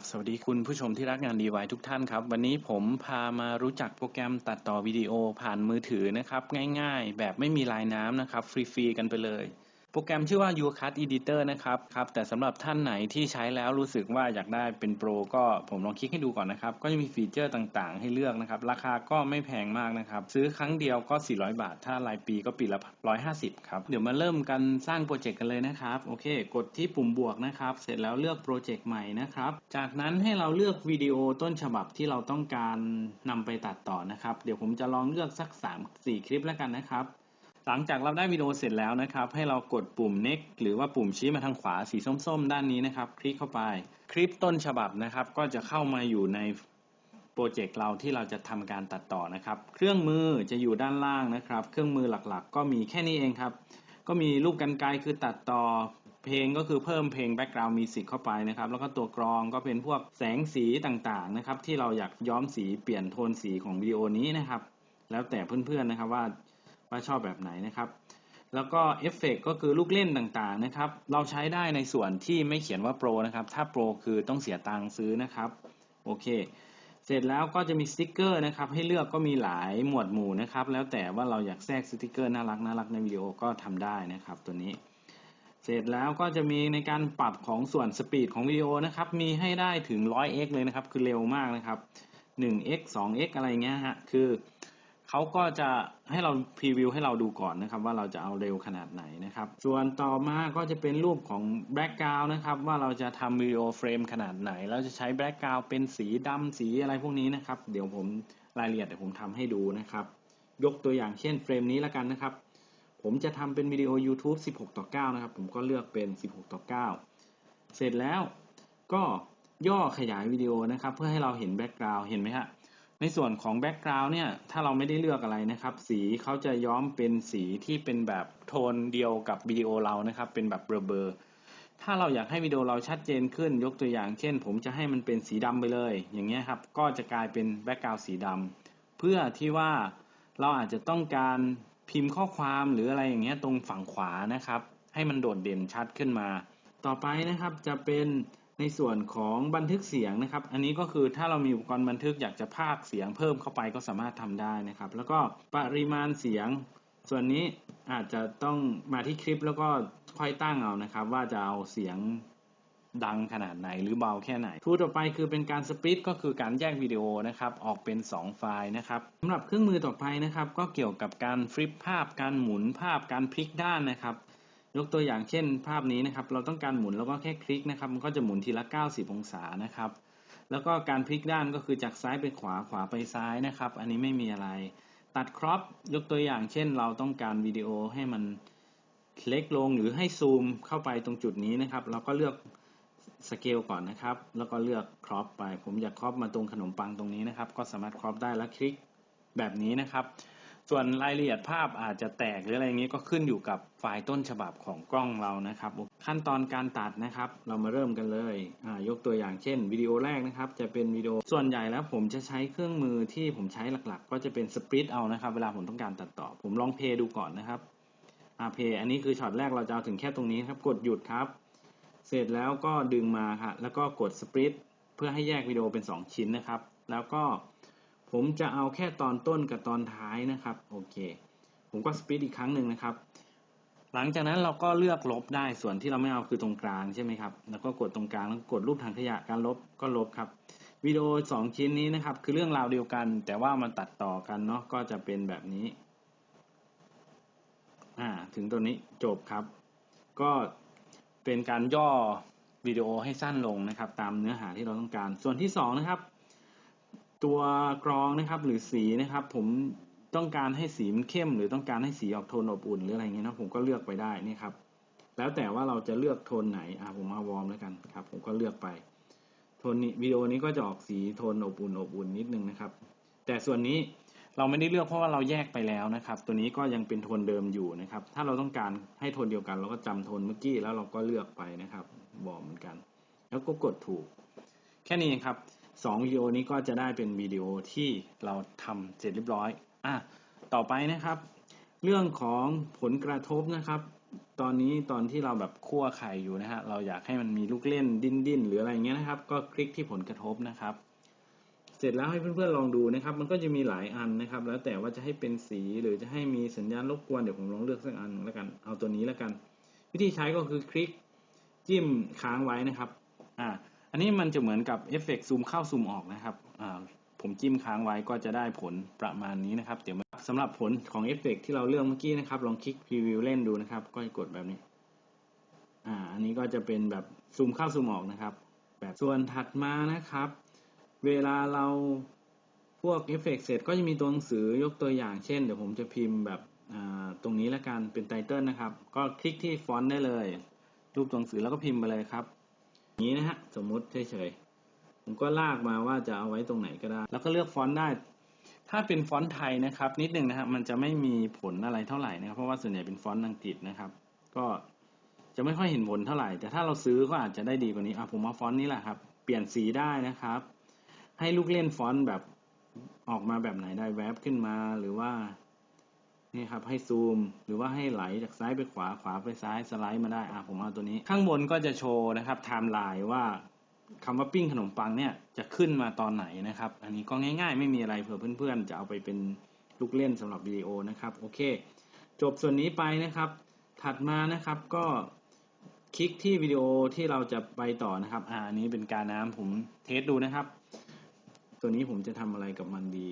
บสวัสดีคุณผู้ชมที่รักงานดีไวทุกท่านครับ วันนี้ผมพามารู้จักโปรแกรมตัดต่อวิดีโอผ่านมือถือนะครับ ง่ายๆ แบบไม่มีลายน้ำนะครับ ฟรีๆกันไปเลย โปรแกรมชื่อว่า YouCut Editor นะครับครับ แต่สำหรับท่านไหนที่ใช้แล้วรู้สึกว่าอยากได้เป็นโปรก็ผมลองคลิกให้ดูก่อนนะครับ ก็จะมีฟีเจอร์ต่างๆ ให้เลือกนะครับ ราคาก็ไม่แพงมากนะครับ ซื้อครั้งเดียวก็ 400 บาท ถ้ารายปีก็ปีละ 150 ครับ เดี๋ยวมาเริ่มกันสร้างโปรเจกต์กันเลยนะครับ โอเค กดที่ปุ่มบวกนะครับ เสร็จแล้วเลือกโปรเจกต์ใหม่นะครับ จากนั้นให้เราเลือกวิดีโอต้นฉบับที่เราต้องการนำไปตัดต่อนะครับ เดี๋ยวผมจะลองเลือกสัก 3-4 คลิปแล้วกันนะครับ หลังจากเราได้วิดีโอเสร็จแล้วนะครับ ให้เรากดปุ่ม next หรือว่าปุ่มชี้มาทางขวาสีส้มๆ ด้านนี้นะครับ คลิกเข้าไป คลิปต้นฉบับนะครับ ก็จะเข้ามาอยู่ในโปรเจกต์เราที่เราจะทำการตัดต่อนะครับ เครื่องมือจะอยู่ด้านล่างนะครับ เครื่องมือหลักๆ ก็มีแค่นี้เองครับ ก็มีลูกกันไกรคือตัดต่อเพลงก็คือเพิ่มเพลง background music เข้าไปนะครับ แล้วก็ตัวกรองก็เป็นพวกแสงสีต่างๆนะครับ ที่เราอยากย้อมสีเปลี่ยนโทนสีของวิดีโอนี้นะครับ แล้วแต่เพื่อนๆนะครับว่า ว่าชอบแบบไหนนะครับ แล้วก็เอฟเฟกก็คือลูกเล่นต่างๆนะครับ เราใช้ได้ในส่วนที่ไม่เขียนว่าโปรนะครับ ถ้าโปรคือต้องเสียตังค์ซื้อนะครับ โอเค เสร็จแล้วก็จะมีสติกเกอร์นะครับ ให้เลือกก็มีหลายหมวดหมู่นะครับ แล้วแต่ว่าเราอยากแทรกสติกเกอร์น่ารักน่ารักในวิดีโอก็ทำได้นะครับ ตัวนี้เสร็จแล้วก็จะมีในการปรับของส่วนสปีดของวิดีโอนะครับ มีให้ได้ถึง 100x เลยนะครับ คือเร็วมากนะครับ 1x 2x อะไรเงี้ยฮะ คือ เขาก็จะให้เราพรีวิวให้เราดูก่อนนะครับ ว่าเราจะเอาเร็วขนาดไหนนะครับ ส่วนต่อมาก็จะเป็นรูปของแบ็กกราวนะครับว่าเราจะทำวิดีโอเฟรมขนาดไหนแล้วจะใช้แบ็กกราวเป็นสีดำสีอะไรพวกนี้นะครับ เดี๋ยวผมรายละเอียดเดี๋ยวผมทำให้ดูนะครับ ยกตัวอย่างเช่นเฟรมนี้ล้วกันนะครับ ผมจะทำเป็นวิดีโอ YouTube 16 ต่อ 9 นะครับ ผมก็เลือกเป็น 16 ต่อ 9 เสร็จแล้วก็ย่อขยายวิดีโอนะครับ เพื่อให้เราเห็นแบ็กกราวน์เห็นไหมฮะ ในส่วนของแบ็กกราวน์เนี่ยถ้าเราไม่ได้เลือกอะไรนะครับ สีเขาจะย้อมเป็นสีที่เป็นแบบโทนเดียวกับวิดีโอเรานะครับ เป็นแบบเบลอถ้าเราอยากให้วิดีโอเราชัดเจนขึ้นยกตัวอย่าง เช่น ผมจะให้มันเป็นสีดำไปเลย อย่างเงี้ยครับก็จะกลายเป็นแบ็กกราวน์สีดำเพื่อที่ว่าเราอาจจะต้องการพิมพ์ข้อความหรืออะไรอย่างเงี้ยตรงฝั่งขวานะครับ ให้มันโดดเด่นชัดขึ้นมา ต่อไปนะครับจะเป็น ในส่วนของบันทึกเสียงนะครับ อันนี้ก็คือถ้าเรามีอุปกรณ์บันทึกอยากจะพากเสียงเพิ่มเข้าไปก็สามารถทำได้นะครับ แล้วก็ปริมาณเสียง ส่วนนี้อาจจะต้องมาที่คลิปแล้วก็ค่อยตั้งเอานะครับ ว่าจะเอาเสียงดังขนาดไหนหรือเบาแค่ไหน ทูต่อไปคือเป็นการสปริตก็คือการแยกวิดีโอนะครับออกเป็น 2 ไฟล์นะครับสำหรับเครื่องมือต่อไปนะครับ ก็เกี่ยวกับการฟลิปภาพ การหมุนภาพการพลิกด้านนะครับ ยกตัวอย่างเช่น ภาพนี้นะครับ เราต้องการหมุนแล้วก็แค่คลิกนะครับ มันก็จะหมุนทีละ 90 องศานะครับ แล้วก็การพลิกด้านก็คือจากซ้ายไปขวาขวาไปซ้ายนะครับ อันนี้ไม่มีอะไร ตัดครอปยกตัวอย่างเช่น เราต้องการวิดีโอให้มันเล็กลงหรือให้ซูมเข้าไปตรงจุดนี้นะครับ เราก็เลือกสเกลก่อนนะครับ แล้วก็เลือกครอปไป ผมอยากครอปมาตรงขนมปังตรงนี้นะครับ ก็สามารถครอปได้แล้วคลิกแบบนี้นะครับ ส่วนรายละเอียดภาพอาจจะแตกหรืออะไรอย่างนี้ก็ขึ้นอยู่กับไฟล์ต้นฉบับของกล้องเรานะครับ ขั้นตอนการตัดนะครับ เรามาเริ่มกันเลยยกตัวอย่างเช่นวิดีโอแรกนะครับ จะเป็นวิดีโอส่วนใหญ่แล้วผมจะใช้เครื่องมือที่ผมใช้หลักๆ ก็จะเป็นสปริตเอานะครับ เวลาผมต้องการตัดต่อ ผมลองเพย์ดูก่อนนะครับอ่าเพย์อันนี้คือช็อตแรกเราจะเอาถึงแค่ตรงนี้ครับ กดหยุดครับ เสร็จแล้วก็ดึงมาครับแล้วก็กดสปริตเพื่อให้แยกวิดีโอเป็น 2 ชิ้นนะครับ แล้วก็ ผมจะเอาแค่ตอนต้นกับตอนท้ายนะครับ โอเค ผมก็สปีดอีกครั้งหนึ่งนะครับ หลังจากนั้นเราก็เลือกลบได้ส่วนที่เราไม่เอาคือตรงกลางใช่ไหมครับ แล้วก็กดตรงกลางแล้วกดรูปถังขยะการลบก็ลบครับวิดีโอ2ชิ้นนี้นะครับ คือเรื่องราวเดียวกัน แต่ว่ามันตัดต่อกันเนาะก็จะเป็นแบบนี้ อ่า ถึงตัวนี้จบครับ ก็เป็นการย่อวิดีโอให้สั้นลงนะครับ ตามเนื้อหาที่เราต้องการ ส่วนที่2นะครับ ตัวกรองนะครับหรือสีนะครับ ผมต้องการให้สีมันเข้ม หรือต้องการให้สีออกโทนอบอุ่นหรืออะไรเงี้ยนะผมก็เลือกไปได้นี่ครับ แล้วแต่ว่าเราจะเลือกโทนไหนอะผมมาวอร์มแล้วกันครับ ผมก็เลือกไปโทนนี้วิดีโอนี้ก็จะออกสีโทนอบอุ่นอบอุ่นนิดนึงนะครับ แต่ส่วนนี้เราไม่ได้เลือกเพราะว่าเราแยกไปแล้วนะครับ ตัวนี้ก็ยังเป็นโทนเดิมอยู่นะครับ ถ้าเราต้องการให้โทนเดียวกัน เราก็จำโทนเมื่อกี้แล้วเราก็เลือกไปนะครับวอร์มเหมือนกัน แล้วก็กดถูก แค่นี้ครับ สองวิดีโอนี้ก็จะได้เป็นวิดีโอที่เราทำเสร็จเรียบร้อยอะต่อไปนะครับ เรื่องของผลกระทบนะครับ ตอนนี้ตอนที่เราแบบคั่วไข่อยู่นะฮะเราอยากให้มันมีลูกเล่นดิ้นดิ้นหรืออะไรเงี้ยนะครับ ก็คลิกที่ผลกระทบนะครับ เสร็จแล้วให้เพื่อนๆลองดูนะครับ มันก็จะมีหลายอันนะครับ แล้วแต่ว่าจะให้เป็นสีหรือจะให้มีสัญญาณรบกวนเดี๋ยวผมลองเลือกสักอันแล้วกันเอาตัวนี้แล้วกัน วิธีใช้ก็คือคลิกจิ้มค้างไว้นะครับอ่า อันนี้มันจะเหมือนกับเอฟเฟกซูมเข้าซูมออกนะครับผมจิ้มค้างไว้ก็จะได้ผลประมาณนี้นะครับ เดี๋ยวสำหรับผลของเอฟเฟกที่เราเลือกเมื่อกี้นะครับ ลองคลิกพรีวิวเล่นดูนะครับ ก็จะกดแบบนี้ อ่า อันนี้ก็จะเป็นแบบซูมเข้าซูมออกนะครับ แบบส่วนถัดมานะครับ เวลาเราพวกเอฟเฟกเสร็จก็จะมีตัวหนังสือยกตัวอย่างเช่น เดี๋ยวผมจะพิมพ์แบบตรงนี้แล้วกันเป็นไตเติลนะครับ ก็คลิกที่ฟอนต์ได้เลย รูปตัวหนังสือแล้วก็พิมพ์ไปเลยครับ นี้นะฮะสมมุติเฉยๆผมก็ลากมาว่าจะเอาไว้ตรงไหนก็ได้ แล้วก็เลือกฟอนต์ได้ ถ้าเป็นฟอนต์ไทยนะครับ นิดนึงนะครับมันจะไม่มีผลอะไรเท่าไหร่นะครับ เพราะว่าส่วนใหญ่เป็นฟอนต์อังกฤษนะครับ ก็จะไม่ค่อยเห็นผลเท่าไหร่ แต่ถ้าเราซื้อก็อาจจะได้ดีกว่านี้อะผมเอาฟอนต์นี้แหละครับ เปลี่ยนสีได้นะครับ ให้ลูกเล่นฟอนต์แบบออกมาแบบไหนได้แวบขึ้นมาหรือว่า นี่ครับให้ซูม หรือว่าให้ไหลจากซ้ายไปขวาขวาไปซ้ายสไลด์มาได้อะผมเอาตัวนี้ ข้างบนก็จะโชว์นะครับไทม์ไลน์ว่าคำว่าปิ้งขนมปังเนี่ยจะขึ้นมาตอนไหนนะครับ อันนี้ก็ง่ายๆ ไม่มีอะไรเผื่อเพื่อนๆ จะเอาไปเป็นลูกเล่นสำหรับวิดีโอนะครับโอเค จบส่วนนี้ไปนะครับ ถัดมานะครับก็คลิกที่วิดีโอที่เราจะไปต่อนะครับอ่าอันนี้เป็นการน้ำผมเทสดูนะครับ ตัวนี้ผมจะทำอะไรกับมันดี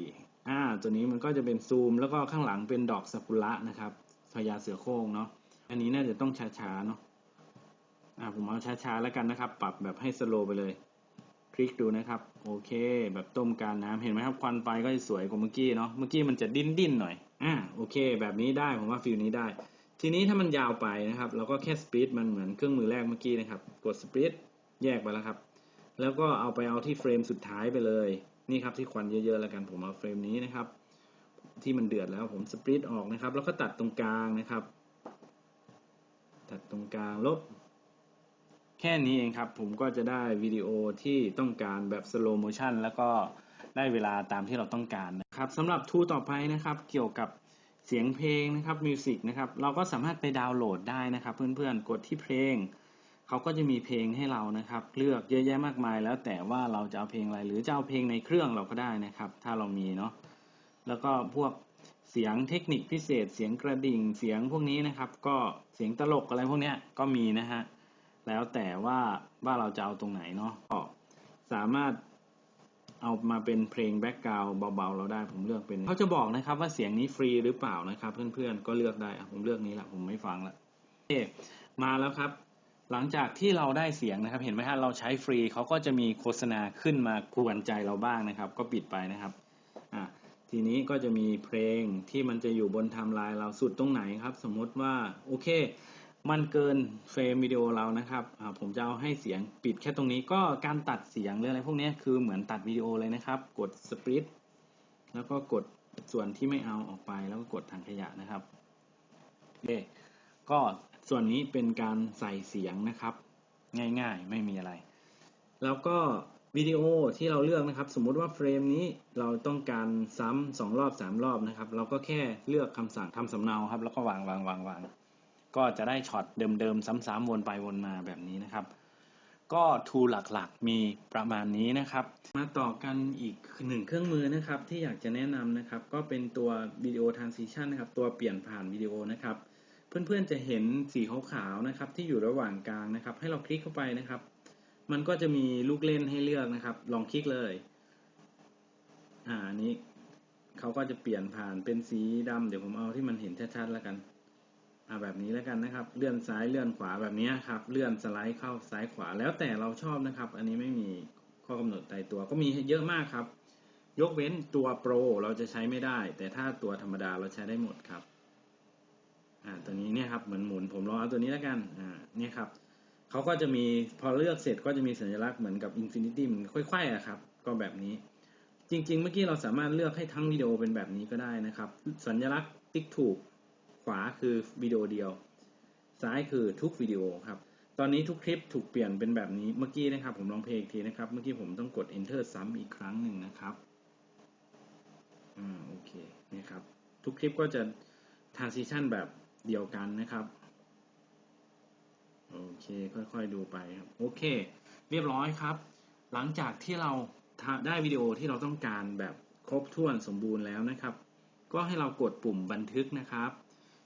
อ่าตัวนี้มันก็จะเป็นซูม แล้วก็ข้างหลังเป็นดอกซากุระนะครับพญาเสือโคร่งเนาะอันนี้น่าจะต้องช้าๆเนาะอ่าผมเอาช้าๆแล้วกันนะครับ ปรับแบบให้สโลว์ไปเลย คลิกดูนะครับ โอเค แบบต้มการน้ำเห็นไหมครับควันไฟก็จะสวยกว่าเมื่อกี้เนาะเมื่อกี้มันจะดิ้นๆหน่อยอ่าโอเค แบบนี้ได้ผมว่าฟิลนี้ได้ ทีนี้ถ้ามันยาวไปนะครับเราก็แค่สปีดมันเหมือนเครื่องมือแรกเมื่อกี้นะครับ กดสปีดแยกไปแล้วครับ แล้วก็เอาไปเอาที่เฟรมสุดท้ายไปเลย นี่ครับที่ควันเยอะๆแล้วกันผมเอาเฟรมนี้นะครับ ที่มันเดือดแล้วผมสปริตออกนะครับ แล้วก็ตัดตรงกลางนะครับ ตัดตรงกลางลบ แค่นี้เองครับ ผมก็จะได้วิดีโอที่ต้องการแบบสโลโมชันแล้วก็ได้เวลาตามที่เราต้องการนะครับสำหรับทูต่อไปนะครับ เกี่ยวกับเสียงเพลงนะครับมิวสิกนะครับ เราก็สามารถไปดาวน์โหลดได้นะครับ เพื่อนๆกดที่เพลง เขาก็จะมีเพลงให้เรานะครับ เลือกเยอะแยะมากมาย แล้วแต่ว่าเราจะเอาเพลงอะไร หรือจะเอาเพลงในเครื่องเราก็ได้นะครับ ถ้าเรามีเนาะแล้วก็พวกเสียงเทคนิคพิเศษ เสียงกระดิ่งเสียงพวกนี้นะครับ ก็เสียงตลกอะไรพวกนี้ก็มีนะฮะแล้วแต่ว่าว่าเราจะเอาตรงไหนเนาะก็สามารถเอามาเป็นเพลงแบ็กกราวเบาๆเราได้ผมเลือกเป็นเขาจะบอกนะครับว่าเสียงนี้ฟรีหรือเปล่านะครับ เพื่อนๆก็เลือกได้ผมเลือกนี้แหละผมไม่ฟังละโอเคมาแล้วครับ หลังจากที่เราได้เสียงนะครับ เห็นไหมฮะเราใช้ฟรีเขาก็จะมีโฆษณาขึ้นมากวนใจเราบ้างนะครับ ก็ปิดไปนะครับอะทีนี้ก็จะมีเพลงที่มันจะอยู่บนไทม์ไลน์เราสุดตรงไหนครับ สมมติว่าโอเค มันเกินเฟรมวิดีโอเรานะครับอ่าผมจะเอาให้เสียงปิดแค่ตรงนี้ก็การตัดเสียงหรืออะไรพวกนี้คือเหมือนตัดวิดีโอเลยนะครับ กดสปริตแล้วก็กดส่วนที่ไม่เอาออกไปแล้วก็กดถังขยะนะครับโอเคก็ ส่วนนี้เป็นการใส่เสียงนะครับ ง่ายๆ ไม่มีอะไร แล้วก็วิดีโอที่เราเลือกนะครับ สมมุติว่าเฟรมนี้เราต้องการซ้ำสองรอบสามรอบนะครับ เราก็แค่เลือกคำสั่งทำสำเนาครับ แล้วก็วางวางวางวางก็จะได้ช็อตเดิมๆ ซ้ำๆวนไปวนมาแบบนี้นะครับ ก็ทูหลักๆมีประมาณนี้นะครับ มาต่อกันอีกหนึ่งเครื่องมือนะครับ ที่อยากจะแนะนำนะครับ ก็เป็นตัววิดีโอทรานซิชันนะครับ ตัวเปลี่ยนผ่านวิดีโอนะครับ เพื่อนๆจะเห็นสีขาวๆนะครับ ที่อยู่ระหว่างกลางนะครับ ให้เราคลิกเข้าไปนะครับ มันก็จะมีลูกเล่นให้เลือกนะครับ ลองคลิกเลย อ่าอันนี้เขาก็จะเปลี่ยนผ่านเป็นสีดำเดี๋ยวผมเอาที่มันเห็นชัดๆแล้วกันอ่าแบบนี้แล้วกันนะครับ เลื่อนซ้ายเลื่อนขวาแบบนี้ครับ เลื่อนสไลด์เข้าซ้ายขวาแล้วแต่เราชอบนะครับ อันนี้ไม่มีข้อกำหนดตายตัวก็มีเยอะมากครับ ยกเว้นตัวโปรเราจะใช้ไม่ได้ แต่ถ้าตัวธรรมดาเราใช้ได้หมดครับ อ่าตัวนี้เนี่ยครับเหมือนหมุนผมลองเอาตัวนี้แล้วกันอ่าเนี่ยครับเขาก็จะมีพอเลือกเสร็จก็จะมีสัญลักษณ์เหมือนกับ Infinity มันค่อยๆอะครับ ก็แบบนี้ จริง ๆ เมื่อกี้เราสามารถเลือกให้ทั้งวิดีโอเป็นแบบนี้ก็ได้นะครับ สัญลักษณ์ติ๊กถูกขวาคือวิดีโอเดียว ซ้ายคือทุกวิดีโอครับตอนนี้ทุกคลิปถูกเปลี่ยนเป็นแบบนี้เมื่อกี้นะครับ ผมลองเพลงอีกทีนะครับ เมื่อกี้ผมต้องกด enter ซ้ำอีกครั้งหนึ่งนะครับอ่าโอเคนี่ครับ ทุกคลิปก็จะ transition แบบ เดียวกันนะครับ โอเค ค่อยๆดูไปครับ โอเค เรียบร้อยครับ หลังจากที่เราได้วิดีโอที่เราต้องการแบบครบถ้วนสมบูรณ์แล้วนะครับ ก็ให้เรากดปุ่มบันทึกนะครับ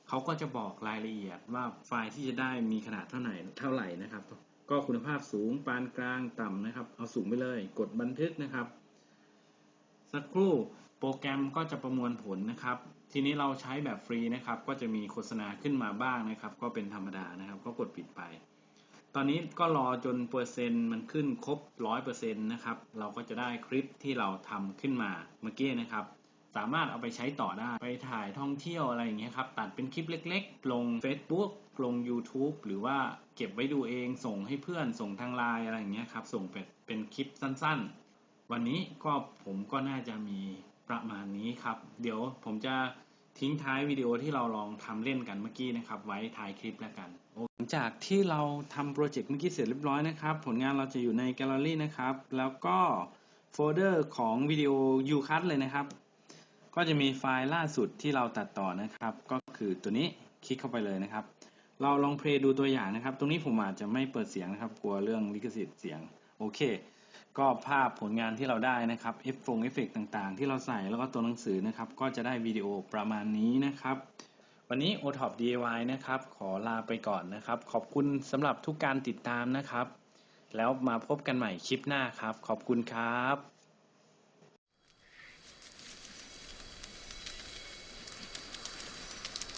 เขาก็จะบอกรายละเอียดว่าไฟล์ที่จะได้มีขนาดเท่าไหร่เท่าไหร่นะครับ ก็คุณภาพสูงปานกลางต่ำนะครับ เอาสูงไปเลย กดบันทึกนะครับ สักครู่โปรแกรมก็จะประมวลผลนะครับ ทีนี้เราใช้แบบฟรีนะครับ ก็จะมีโฆษณาขึ้นมาบ้างนะครับ ก็เป็นธรรมดานะครับ ก็กดปิดไป ตอนนี้ก็รอจนเปอร์เซ็นต์มันขึ้นครบร้อยเปอร์เซ็นต์นะครับ เราก็จะได้คลิปที่เราทำขึ้นมาเมื่อกี้นะครับ สามารถเอาไปใช้ต่อได้ ไปถ่ายท่องเที่ยวอะไรอย่างเงี้ยครับ ตัดเป็นคลิปเล็ก ๆ ลง Facebook ลง YouTube หรือว่าเก็บไว้ดูเอง ส่งให้เพื่อน ส่งทางไลน์อะไรอย่างเงี้ยครับ ส่งเป็นเป็นคลิปสั้นๆ วันนี้ก็ผมก็น่าจะมี ประมาณนี้ครับ เดี๋ยวผมจะทิ้งท้ายวิดีโอที่เราลองทำเล่นกันเมื่อกี้นะครับ ไว้ท้ายคลิปแล้วกัน หลังจากที่เราทำโปรเจกต์เมื่อกี้เสร็จเรียบร้อยนะครับ ผลงานเราจะอยู่ในแกลเลอรี่นะครับ แล้วก็โฟลเดอร์ของวิดีโอ UCut เลยนะครับ ก็จะมีไฟล์ล่าสุดที่เราตัดต่อนะครับ ก็คือตัวนี้คลิกเข้าไปเลยนะครับ เราลองเพลย์ดูตัวอย่างนะครับ ตรงนี้ผมอาจจะไม่เปิดเสียงนะครับ กลัวเรื่องลิขสิทธิ์เสียง โอเค ก็ภาพผลงานที่เราได้นะครับเอฟฟงเอฟเฟกต่างๆ ที่เราใส่แล้วก็ตัวหนังสือนะครับ ก็จะได้วิดีโอประมาณนี้นะครับ วันนี้ o t o p DIY นะครับ ขอลาไปก่อนนะครับ ขอบคุณสำหรับทุกการติดตามนะครับ แล้วมาพบกันใหม่คลิปหน้าครับ ขอบคุณครับ